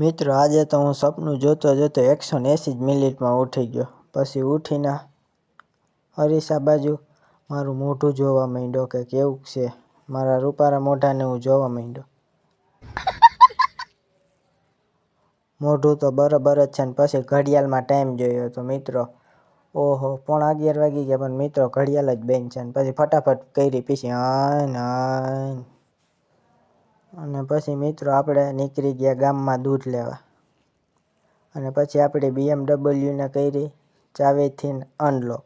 મિત્રો આજે તો હું સપનું જોતો જતો 180 ml માં ઊઠી ગયો પછી ઊઠીને હરીસા બાજુ મારું મોઢું જોવા માંડ્યો કે કેવું છે મારા રૂપારા મોઢાને હું જોવા માંડ્યો મોઢું તો બરાબર છે અને પછી ઘડિયાળમાં ટાઈમ જોયો તો મિત્રો ઓહો 9:11 વાગી ગયા પણ મિત્રો ઘડિયાળ જ બેન છે અને પછી ફટાફટ કરી પછી આય નાય અને પછી મિત્રો આપણે નીકળી ગયા ગામમાં દૂધ લેવા અને પછી આપણે બીએમડબલ્યુને કરી ચાવીથી અનલોક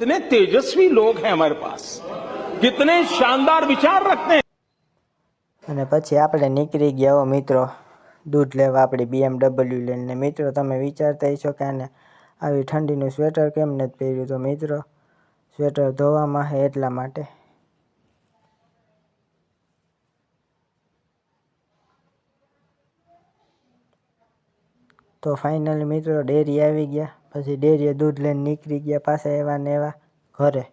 इतने तेजस्वी लोग हैं हमारे पास कितने शानदार विचार रखते અને પછી આપણે નીકળી ગયા હો મિત્રો દૂધ લેવા આપણી બીએમડબલ્યુ લઈને મિત્રો તમે વિચારતા છો કે આને આવી ઠંડીનું સ્વેટર કેમ નથી પહેર્યું તો મિત્રો સ્વેટર ધોવામાં છે એટલા માટે તો ફાઇનલી મિત્રો ડેરી આવી ગયા પછી ડેરી દૂધ લેને નીકળી ગયા પાછા એવા ને એવા ઘરે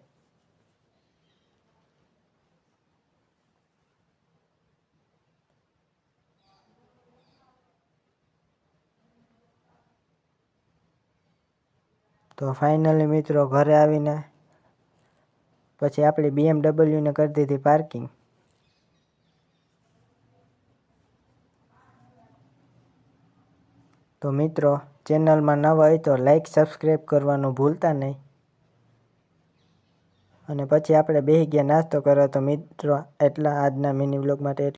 તો ફાઇનલી મિત્રો ઘરે આવીને પછી આપણી BMW ને કરી દીધી પાર્કિંગ તો મિત્રો ચેનલમાં નવા હોય તો લાઈક સબસ્ક્રાઈબ કરવાનું ભૂલતા નહીં અને પછી આપણે બેહી ગયા નાસ્તો કરવા તો મિત્રો એટલા આજના મિની બ્લોગ માટે